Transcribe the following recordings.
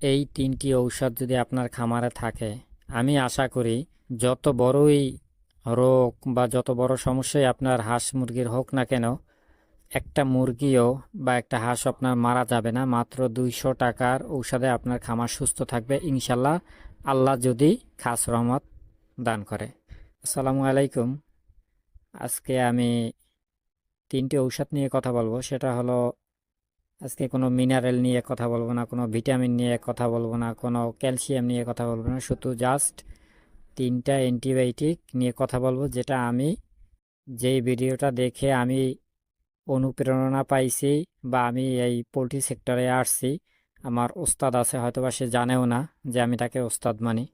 এই তিনটি ঔষধ যদি আপনার খামারে থাকে, আমি আশা করি যত বড়ই রোগ বা যত বড় সমস্যাই আপনার হাঁস মুরগির হোক না কেন, একটা মুরগিও বা একটা হাঁস আপনার মারা যাবে না। মাত্র দুইশো টাকার ঔষধে আপনার খামার সুস্থ থাকবে। ইনশাল্লাহ আল্লাহ যদি খাস রহমত দান করে। আসসালামু আলাইকুম। আজকে আমি তিনটি ঔষধ নিয়ে কথা বলব। সেটা হলো আজকে কোনো মিনারেল নিয়ে কথা বলব না, কোনো ভিটামিন নিয়ে কথা বলব না, কোনো ক্যালসিয়াম নিয়ে কথা বলব না, শুধু জাস্ট তিনটা অ্যান্টিবায়োটিক নিয়ে কথা বলব, যেটা আমি যেই ভিডিওটা দেখে আমি অনুপ্রেরণা পাইছি বা আমি এই পোলট্রি সেক্টরে আসছি, আমার ওস্তাদ আছে, হয়তোবা সে জানেও না যে আমি তাকে ওস্তাদ মানি।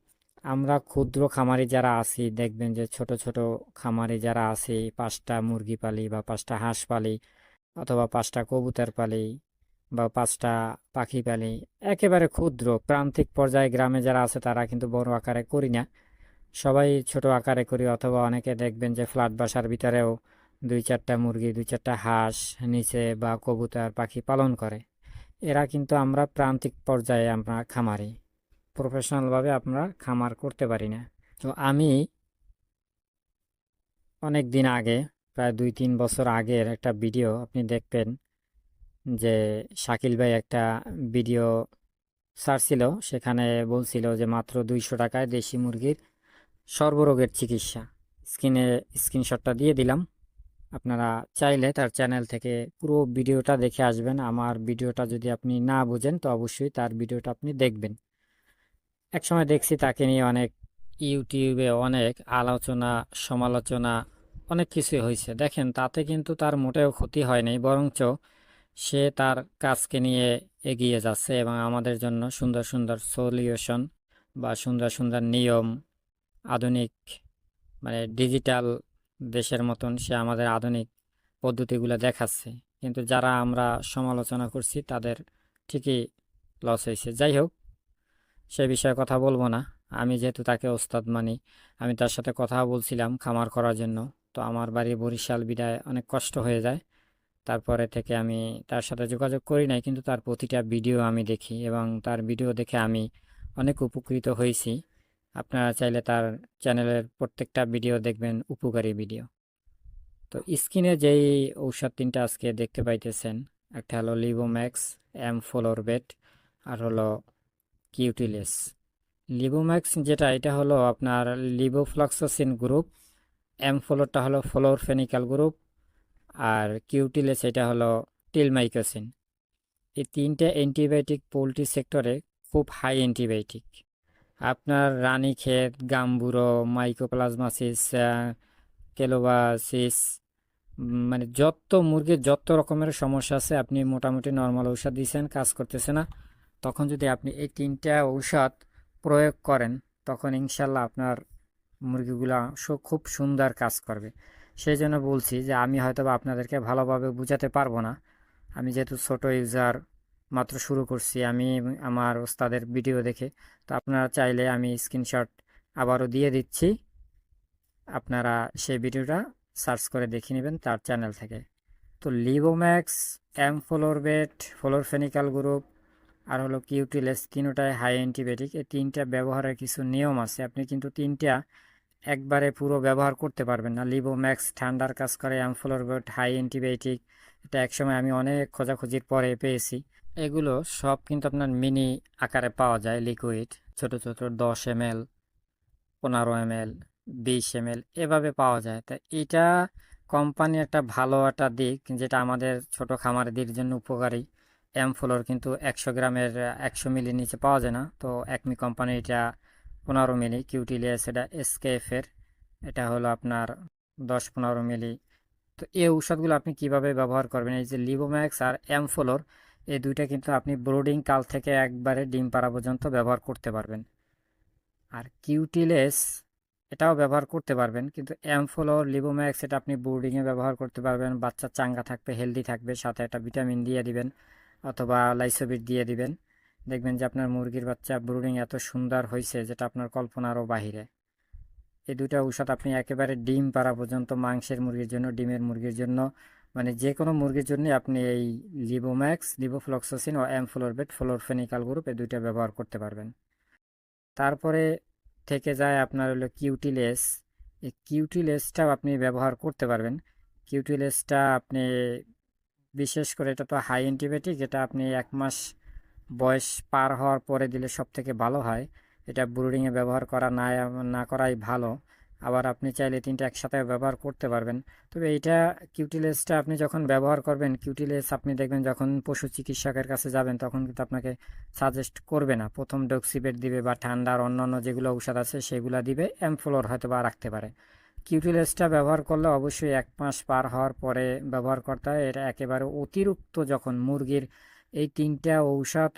আমরা ক্ষুদ্র খামারি যারা আছি, দেখবেন যে ছোট ছোট খামারি যারা আছি, পাঁচটা মুরগি পালি বা পাঁচটা হাঁস পালি অথবা পাঁচটা কবুতর পালি বা পাঁচটা পাখি পালি একেবারে ক্ষুদ্র। প্রান্তিক পর্যায়ে গ্রামে যারা আছে, তারা কিন্তু বড় আকারে করি না। সবাই ছোট আকারে করি, অথবা অনেকে দেখবেন যে ফ্ল্যাট বাসার ভিতরেও দুই চারটা মুরগি, দুই চারটা হাঁস, নিচে বা কবুতর পাখি পালন করে। এরা কিন্তু আমরা প্রান্তিক পর্যায়ে আমরা খামারি। প্রফেশনালভাবে আমরা খামার করতে পারি না। তো আমি অনেক দিন আগে, প্রায় দুই তিন বছর আগের একটা ভিডিও আপনি দেখবেন। যে শাকিল ভাই একটা ভিডিও ছাড়ছিল, সেখানে বলছিল যে মাত্র দুইশো টাকায় দেশি মুরগির সর্বরোগের চিকিৎসা। স্ক্রিনে স্ক্রিনশটটা দিয়ে দিলাম। আপনারা চাইলে তার চ্যানেল থেকে পুরো ভিডিওটা দেখে আসবেন। আমার ভিডিওটা যদি আপনি না বুঝেন, তো অবশ্যই তার ভিডিওটা আপনি দেখবেন। একসময় দেখছি তাকে নিয়ে অনেক ইউটিউবে অনেক আলোচনা, সমালোচনা, অনেক কিছুই হয়েছে দেখেন, তাতে কিন্তু তার মোটেও ক্ষতি হয়নি বরঞ্চ সে তার কাজকে নিয়ে এগিয়ে যাচ্ছে এবং আমাদের জন্য সুন্দর সুন্দর সলিউশন বা সুন্দর সুন্দর নিয়ম, আধুনিক মানে ডিজিটাল দেশের মতন সে আমাদের আধুনিক পদ্ধতিগুলো দেখাচ্ছে। কিন্তু যারা আমরা সমালোচনা করছি, তাদের ঠিকই লস হয়েছে। যাই হোক, সে বিষয়ে কথা বলব না। আমি যেহেতু তাকে ওস্তাদ মানি, আমি তার সাথে কথা বলছিলাম খামার করার জন্য। তো আমার বাড়ি বরিশাল, বিদায়। অনেক কষ্ট হয়ে যায়। তারপরে থেকে আমি তার সাথে যোগাযোগ করি নাই, কিন্তু তার প্রতিটা ভিডিও আমি দেখি এবং তার ভিডিও দেখে আমি অনেক উপকৃত হয়েছি। আপনারা চাইলে তার চ্যানেলের প্রত্যেকটা ভিডিও দেখবেন, উপকারী ভিডিও। তো স্কিনে যেই ঔষধ তিনটা আজকে দেখতে পাইতেছেন, একটা হলো লিবোম্যাক্স এম ফ্লোরবেট আর হলো কিউটিলেস। লিবোম্যাক্স যেটা, এটা হলো আপনার লিবোফ্লক্সোসিন গ্রুপ, এম ফ্লোরটা হলো ফ্লোরফেনিক্যাল গ্রুপ আর কিউটিলে সেটা হলো টিলমাইকোসিন। এই তিনটে অ্যান্টিবায়োটিক পোলট্রি সেক্টরে খুব হাই অ্যান্টিবায়োটিক। আপনার রানীক্ষেত গাম্বুরো মাইকোপ্লাজমাসিস কেলোবাসিস মানে যত মুরগির যত রকমের সমস্যা আছে, আপনি মোটামুটি নর্মাল ঔষধ দিয়েছেন কাজ করতেছে না। তখন যদি আপনি এই তিনটা ঔষধ প্রয়োগ করেন, তখন ইনশাল্লাহ আপনার মুরগিগুলা খুব সুন্দর কাজ করবে। সেই জন্য বলছি যে আমি হয়তো আপনাদেরকে ভালোভাবে বোঝাতে পারব না। আমি যেহেতু ছোট ইউজার মাত্র শুরু করছি আমি আমার ওস্তাদের ভিডিও দেখে, তো আপনারা চাইলে আমি স্ক্রিনশট আবারও দিয়ে দিচ্ছি। আপনারা সেই ভিডিওটা সার্চ করে দেখে নেবেন তার চ্যানেল থেকে। তো লিবোম্যাক্স, এম ফ্লোরবেট ফ্লোরফেনিক্যাল গ্রুপ, আর হলো কিউটিলেস তিনোটায় হাই অ্যান্টিবায়োটিক এই তিনটা ব্যবহারের কিছু নিয়ম আছে। আপনি কিন্তু তিনটা একবারে পুরো ব্যবহার করতে পারবেন না। লিবো ম্যাক্স ঠান্ডার কাজ করে অ্যামফ্লোরবেট হাই অ্যান্টিবায়োটিক এটা একসময় আমি অনেক খোঁজাখুঁজির পরে পেয়েছি। এগুলো সব কিন্তু আপনার মিনি আকারে পাওয়া যায় লিকুইড ছোট ছোট, দশ এম এল পনেরো এম এল বিশ এম এল এভাবে পাওয়া যায়। তা এটা কোম্পানি একটা ভালো একটা দিক, যেটা আমাদের ছোট খামারিদের জন্য উপকারী। এমফ্লোর কিন্তু একশো গ্রামের, একশো মিলির নিচে পাওয়া যায় না। তো একমি কোম্পানি এটা পনেরো মিলি কিউটিলিয়াস এটা এসকেএফ এর। এটা হলো আপনার দশ পনেরো মিলি। তো এই ঔষধগুলো আপনি কীভাবে ব্যবহার করবেন? এই যে লিবোম্যাক্স আর এমফ্লোর এই দুইটা কিন্তু আপনি ব্রোডিং কাল থেকে একবারে ডিম পাড়া পর্যন্ত ব্যবহার করতে পারবেন। আর কিউটিলেস এটাও ব্যবহার করতে পারবেন। কিন্তু এমফ্লোর লিবোম্যাক্স, এটা আপনি ব্রুডিংয়ে ব্যবহার করতে পারবেন। বাচ্চা চাঙ্গা থাকবে, হেলদি থাকবে, সাথে একটা ভিটামিন দিয়ে দিবেন, অথবা লাইসোবিট দিয়ে দিবেন। দেখবেন যে আপনার মুরগির বাচ্চা ব্রুডিং এত সুন্দর হয়েছে যেটা আপনার কল্পনারও বাহিরে। এই দুটা ঔষধ আপনি একেবারে ডিম পাড়া পর্যন্ত মাংসের মুরগির জন্য, ডিমের মুরগির জন্য মানে যে কোনো মুরগির জন্য আপনি এই লিবোম্যাক্স লিবোফ্লক্সাসিন ও অ্যামফ্লোরবেট ফ্লোরফেনিকাল গ্রুপ এই দুইটা ব্যবহার করতে পারবেন। তারপরে থেকে যায় আপনার হলো কিউটিলেস এই কিউটিলেসটাও আপনি ব্যবহার করতে পারবেন। কিউটিলেসটা আপনি, বিশেষ করে এটা তো হাই অ্যান্টিবায়োটিক এটা আপনি এক মাস বয়স পার হওয়ার পরে দিলে সব থেকে ভালো হয়। এটা ব্রুডিংয়ে ব্যবহার করা না না করাই ভালো। আবার আপনি চাইলে তিনটা একসাথে ব্যবহার করতে পারবেন। তবে এটা কিউটিলেসটা আপনি যখন ব্যবহার করবেন, কিউটিলেস আপনি দেখবেন যখন পশু চিকিৎসকের কাছে যাবেন, তখন কিন্তু আপনাকে সাজেস্ট করবে না। প্রথম ডক্সিবেট দিবে বা ঠান্ডার অন্যান্য যেগুলো ঔষধ আছে, সেগুলো দিবে অ্যামফ্লোর হয়তো বা রাখতে পারে। কিউটিলেসটা ব্যবহার করলে অবশ্যই এক মাস পার হওয়ার পরে ব্যবহার করতে হয়। এটা একেবারে অতিরিক্ত যখন মুরগির এই তিনটা ঔষধ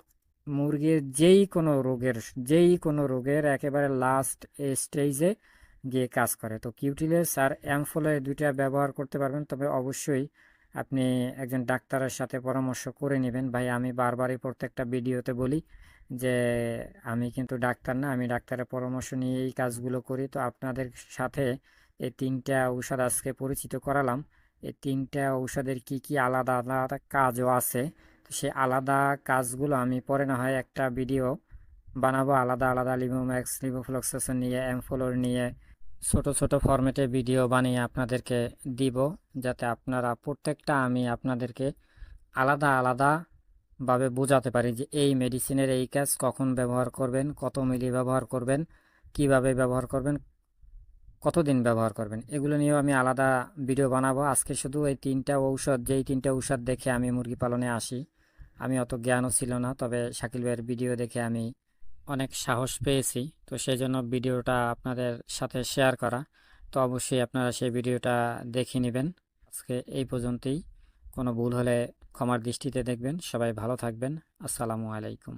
মুরগির যেই কোনো রোগের যেই কোনো রোগের একেবারে লাস্ট স্টেজে গিয়ে কাজ করে। তো কিউটিলেস আর অ্যামফোলো দুইটা ব্যবহার করতে পারবেন, তবে অবশ্যই আপনি একজন ডাক্তারের সাথে পরামর্শ করে নেবেন। ভাই, আমি বারবারই প্রত্যেকটা ভিডিওতে বলি যে, আমি কিন্তু ডাক্তার না, আমি ডাক্তারের পরামর্শ নিয়ে এই কাজগুলো করি। তো আপনাদের সাথে এই তিনটা ঔষধ আজকে পরিচিত করালাম। এই তিনটা ঔষধের কি কি আলাদা আলাদা কাজও আছে? সেই আলাদা কাজগুলো আমি পরে না হয় একটা ভিডিও বানাবো, আলাদা আলাদা লিভোম্যাক্স লিভোফ্লক্সেশন নিয়ে অ্যামফোলোর নিয়ে, ছোট ছোট ফরম্যাটে ভিডিও বানিয়ে আপনাদেরকে দিব যাতে আপনারা প্রত্যেকটা আমি আপনাদেরকে আলাদা আলাদাভাবে বোঝাতে পারি যে এই মেডিসিনের এই কাজ কখন ব্যবহার করবেন, কত মিলি ব্যবহার করবেন, কীভাবে ব্যবহার করবেন, কতদিন ব্যবহার করবেন, এগুলো নিয়েও আমি আলাদা ভিডিও বানাবো। আজকে শুধু এই তিনটা ঔষধ, যেই তিনটা ঔষধ দেখে আমি মুরগি পালনে আসি। আমি অত জ্ঞানও ছিল না, তবে শাকিল ভাইয়ের ভিডিও দেখে আমি অনেক সাহস পেয়েছি। তো সেই জন্য ভিডিওটা আপনাদের সাথে শেয়ার করা। তো অবশ্যই আপনারা সেই ভিডিওটা দেখে নেবেন। আজকে এই পর্যন্তই। কোনো ভুল হলে ক্ষমার দৃষ্টিতে দেখবেন। সবাই ভালো থাকবেন। আসসালামু আলাইকুম।